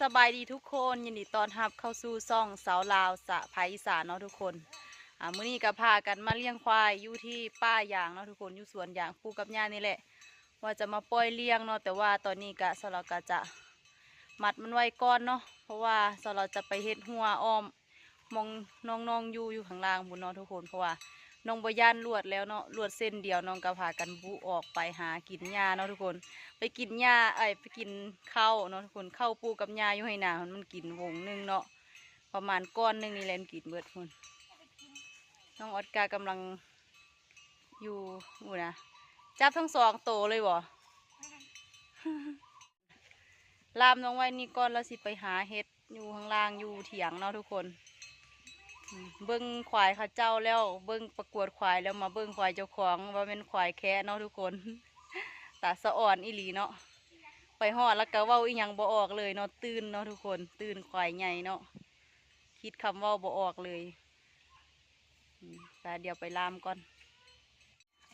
สบายดีทุกคนยินดีต้อนรับเข้าสู่ซ่องสาวลาวสะภาคอีสานเนาะทุกคนอ่ามื้อนี้ก็พากันมาเลี้ยงควายอยู่ที่ป้ายางเนาะทุกคนอยู่สวนยางปูกับย่านี่แหละ ว่าจะมาปล่อยเลี้ยงเนาะแต่ว่าตอนนี้ก็สเราก็จะมัดมันไว้ก่อนเนาะเพราะว่าสเราจะไปเฮ็ดหัวอ้อมมองน้องๆอยู่อยู่ข้างล่างบุญเนาะทุกคนเพราะว่า น้องบย่านลวดแล้วเนาะลวดเส้นเดียวน้องก็พากันบุออกไปหากินหญ้าเนาะทุกคน ไปกินหญ้าไอ้ไปกินข้าวเนาะทุกคนข้าวปูกับหญ้าอยู่ให้นามันกินวงหนึงเนาะประมาณก้อนหนึงนี่แหละมันกินเบิดคนน้องออดกากำลังอยู่อูนะจับทั้งสองโตเลยบ่ลามน้องไว้นี่ก่อนเราสิไปหาเห็ดอยู่ข้างล่างอยู่เถียงเนาะทุกคน เบิ้งควายเข้าเจ้าแล้ว เบิ้งประกวดควายแล้วมาเบิ้งควายเจ้าของว่าเป็นควายแค่เนาะทุกคนตาสะอ่อนอีหลีเนาะไปหอดแล้วก็เว้าอีหยังบ่ออกเลยเนาะตื่นเนาะทุกคนตื่นควายใหญ่เนาะคิดคำเว้าบ่ออกเลยแต่เดี๋ยวไปลามก่อน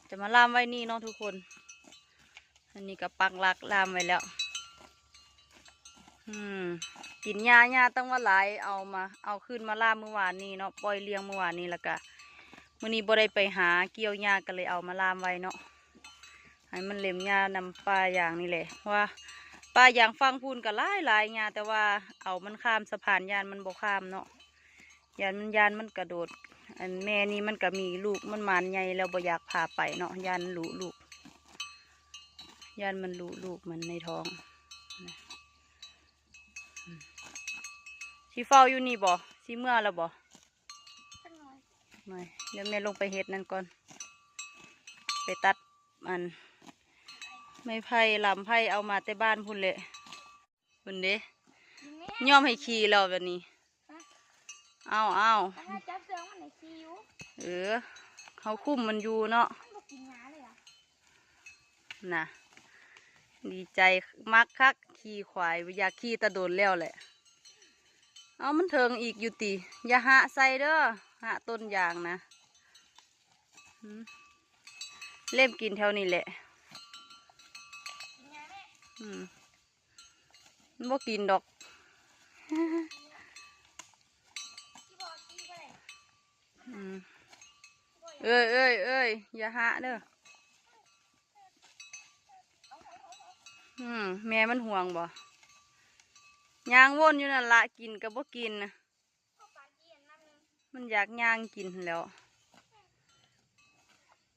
จะมาลามไว้นี่เนาะทุกคน อันนี้ก็ปักหลักลามไว้แล้ว อืมกินหญ้าหญ้าต้องว่าหลายเอามา เอาขึ้นมาล่าเมื่อวานนี้เนาะปล่อยเลี้ยงเมื่อวานนี้แล้วก็มื้อนี้บ่ได้ไปหาเกี่ยวหญ้าก็เลยเอามาล่ามไว้เนาะให้มันเล็มหญ้านำปลาอย่างนี่แหละว่าปลาอย่างฟังพูนก็หลายหลายหญ้าแต่ว่าเอามันข้ามสะพานยานมันบ่ข้ามเนาะยานมันยานมันกระโดด อันแม่นี่มันก็มีลูกมันมันใหญ่แล้วบ่อยากพาไปเนาะยานลูลูกยานมันลูลูกมันในท้องนะอืม สิเฝ้าอยู่นี่บ่สิเมื่อแล้วบ่สักหน่อยไม่เดี๋ยวแม่ลงไปเฮ็ดนั่นก่อน ไปตัดมัน ไม่ไผ่ลำไผ่เอามาแต่บ้านพุ่นเลยพุ่นเด้ยิงแม่ย่อมให้ขี่แล้วแบบนี้ เอาเอามันให้จับเสือมันไหนคิวเออเขาคุ้มมันอยู่เนาะมันบอกกินงาเลยอะน่ะ ดีใจมักคักขี่ควายอยากขี่ตะโดนแล้วแหละ เอามันเทิงอีกอยู่ติอย่าหะใส่เด้อหะต้นยางนะเล่มกินแถวนี้แหละนงาแม่อืมบ่กินดอกเลยอืมเอ้ยเอ้ยเอ้ยอย่าหะเด้ออืมแม่มันห่วงบ่ ยางวนอยู่นั่นละกินก็บ่กินนะมันอยากย่างกินแล้ว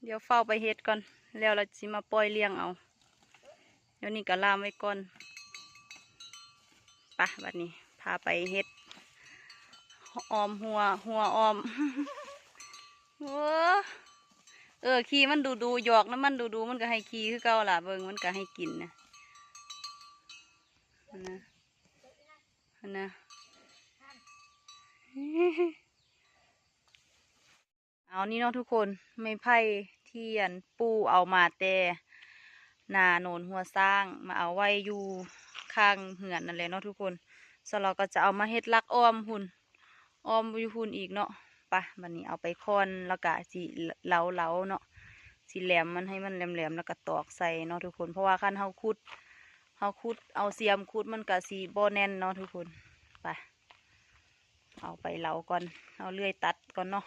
เดี๋ยวเฝ้าไปเฮ็ดก่อน แล้วเราสิมาปล่อยเลี้ยงเอา เดี๋ยวนี้ก็ลามไว้ก่อนปะบัดนี้ พาไปเฮ็ดออมหัว หัวออมโอ้เออขี้มันดูดูหยอกน้ำมันดูดูมันก็ให้ขี้คือเก่าล่ะเบิงมันก็ให้กินนะนะ นะเอานี่เนาะทุกคนไม่ไผ่ที่อันปูเอามาแต่นาโนนหัวสร้างมาเอาไว้อยู่ข้างเหือนนั่นแหละเนาะทุกคนสเราก็จะเอามาเฮ็ดลักอ้อมหุ่นอ้อมอยู่หุ่นอีกเนาะไปะบันนี้เอาไปค้อนแล้วก็สิเหลาเหลาเนาะสิแหลมมันให้มันแหลมๆแล้วก็ตอกใส่เนาะทุกคนเพราะว่าคันเฮาคุด เขาคุดเอาเสียมคุดมันก็สีบ่แน่นเนาะทุกคน ไป เอาไปเหลาก่อน เอาเลื่อยตัดก่อนเนาะ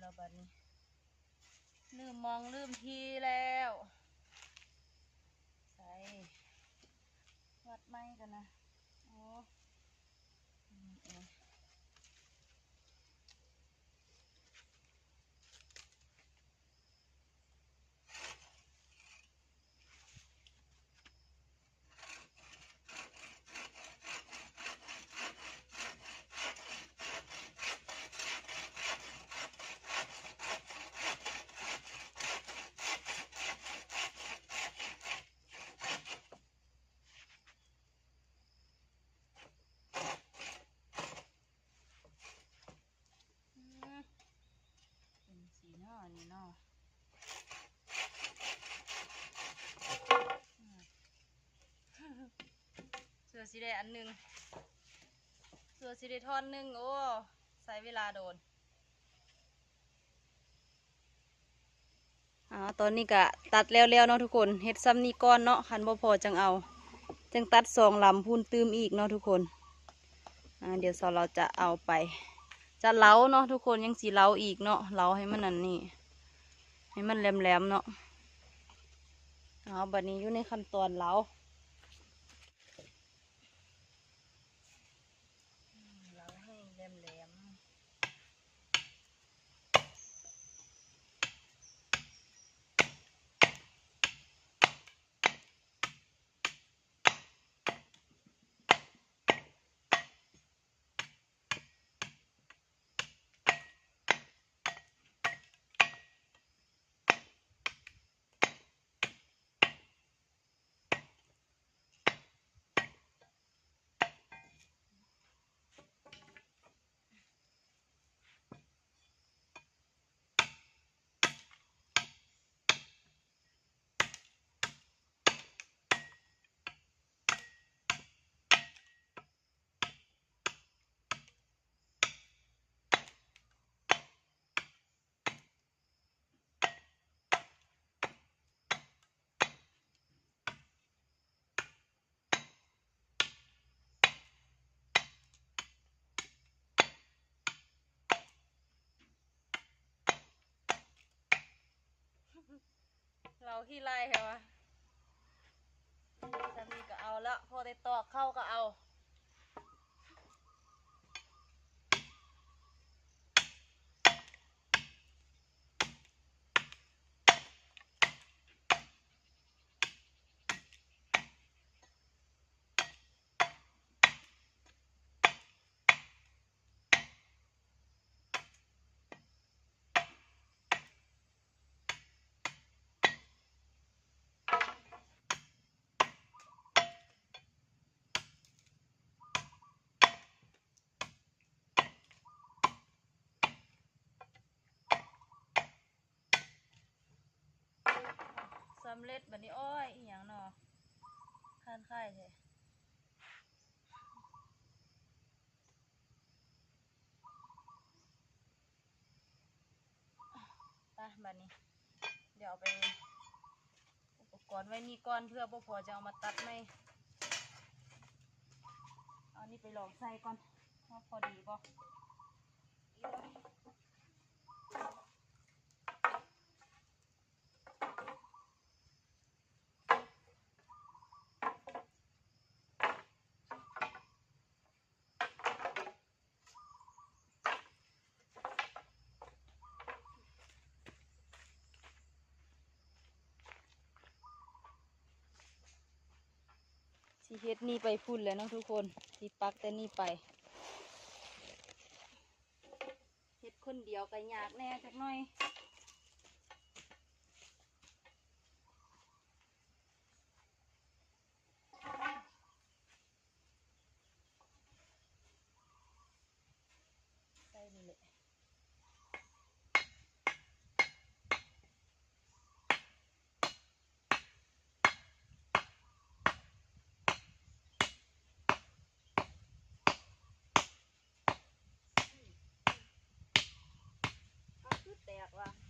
แล้วบัดนี้ ลืมมองลืมทีแล้วใส่วัดไม้กันนะ โอ้มเองอืมเป็นสีเนาะอันนี้เนาะอืมเสือสีแดงอันหนึ่งเสือสีแดงท่อนหนึ่งโอ้ใช้เวลาโดนอ่าตอนนี้ก็ตัดแล้วแล้วเนาะทุกคนเฮ็ดซ้ำนี่ก้อนเนาะคันบ่พอจังเอา จังตัดสองลำพูนตืมอีกเนาะทุกคนอ่าเดี๋ยวสอเราจะเอาไป จะเล้าเนาะทุกคนยังสีเล้าอีกเนาะเล้าให้มันนั่นนี่ให้มันแหลมๆเนาะเอาบัดนี้อยู่ในขั้นตอนเล้า เราขี้ไล่เหรอวะสามีก็เอาละพอได้ตอกเข้าก็เอาำเร็จบัดนี้อ้อยอีหยังเนาะคันไข่เถอะไปบัดนี้ เดี๋ยวเอาไป อุปกรณ์ไว้นี่ก่อนเพื่อบ่พอจะเอามาตัดไหมเอานี่ไปลองใส่ก่อนว่าพอดีบ่ สิเฮ็ดนี่ไปพุ่นแล้วเนาะทุกคนสิปักแต่นี่ไปเฮ็ดคนเดียวก็ยากแน่จักหน่อย เ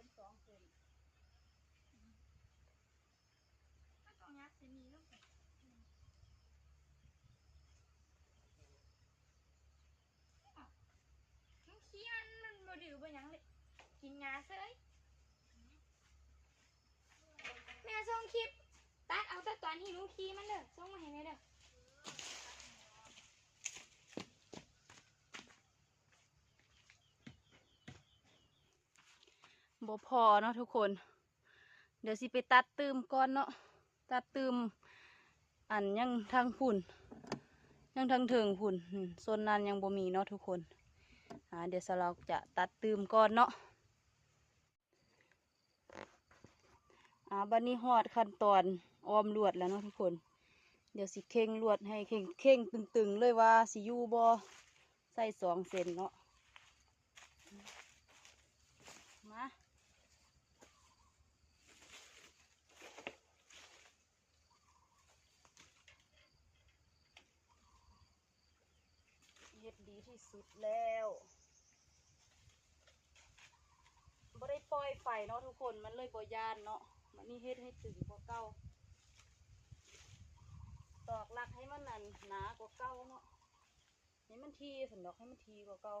เป็นสองเส้นถ้าตรงนี้จะมีลูกน้องขี้มันมันบ่ดื้อบ่หยังเลยกินยาเซยแม่ส่งคลิปตัดเอาแต่ตอนที่หนูขี้มันเด้อส่งมาให้แม่เด้อ บ่พอเนาะทุกคน เดี๋ยวสิไปตัดตืมก่อนเนาะตัดตืมอันยังทางพุ่นยังทางเถิงพุ่นโซนนั้นยังบ่มีเนาะทุกคนอ่าเดี๋ยวสเราจะตัดตืมก่อนเนาะอ่าบันนี้ฮอดขั้นตอนออมลวดแล้วเนาะทุกคน เดี๋ยวสิเข่งลวดให้เข่งเข่งตึงๆเลยว่าสิยูบ่ใส่สองเซนเนาะ ดดีที่สุดแล้วบ่ได้ปล่อยไฟเนาะทุกคนมันเลยบ่ยานเนาะมันนี่เฮ็ดให้ตึงกว่าเก่าตอกหลักให้มันนั่นหนากว่าเก่าเนาะให้มันทีสันดอกให้มันทีกว่าเก่า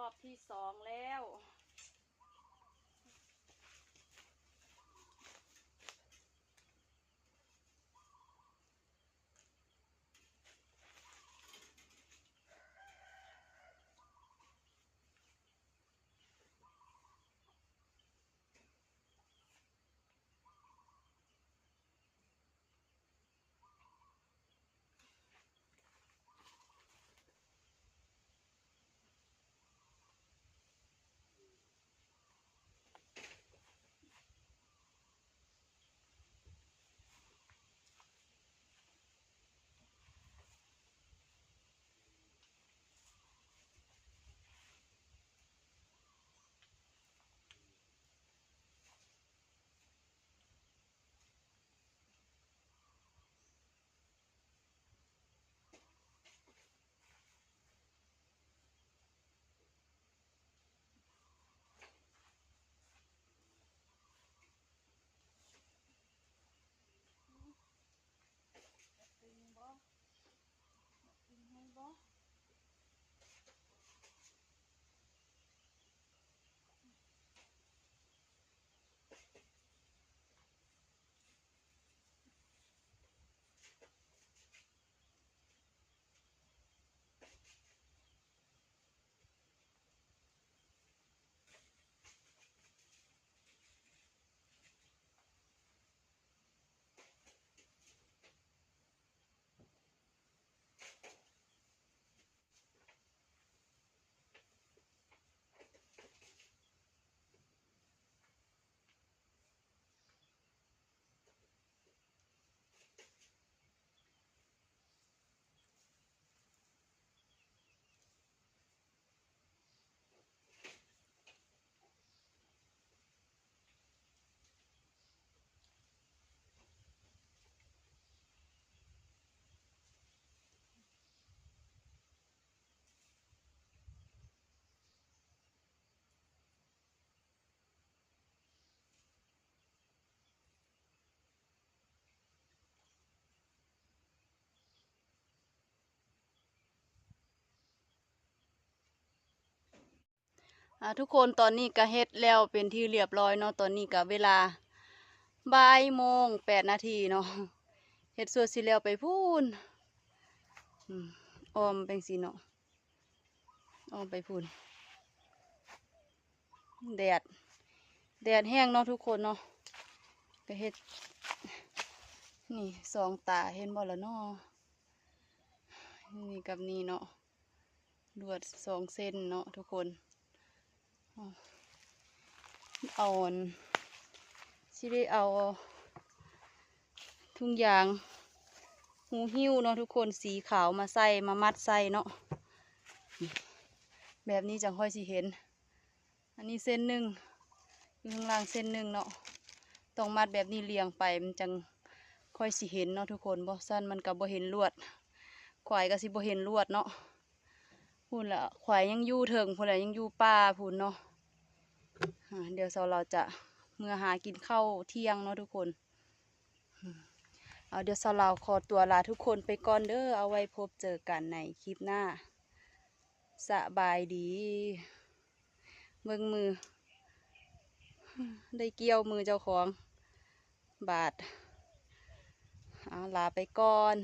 รอบที่สองแล้ว ทุกคนตอนนี้ก็เฮ็ดแล้วเป็นที่เรียบร้อยเนาะตอนนี้ก็เวลาบ่ายโมงแปดนาทีเนาะเฮ็ดส่วนสิแล้วไปพูนอออมเป็นสีเนาะออมไปพูนแดดแดดแห้งเนาะทุกคนเนาะก็เฮ็ดนี่สองตาเห็นบ่ละเนาะนี่กับนี่เนาะลวดสองเส้นเนาะทุกคน เอาอันสิได้เอา ทุ่งยางหูหิ้วเนาะทุกคนสีขาวมาใส่มามัดใส่เนาะแบบนี้จังค่อยสิเห็น อันนี้เส้นหนึ่งอยู่ข้างล่างเส้นหนึ่งเนาะต้องมัดแบบนี้เรียงไปมันจังค่อยสิเห็นเนาะทุกคนบ่สั้นมันกับบ่เห็นลวดควายก็สิบ่เห็นลวดเนาะพูนละควายยังยู่เถิงพูนละยังยู่ป่าพูนเนาะ เดี๋ยวเราจะเมื่อหากินข้าวเที่ยงเนาะทุกคนเอาเดี๋ยวเราขอตัวลาทุกคนไปก่อนเด้อเอาไว้พบเจอกันในคลิปหน้าสบายดีเบิ่งมือ ได้เกี่ยวมือเจ้าของ บาทเอาลาไปก่อน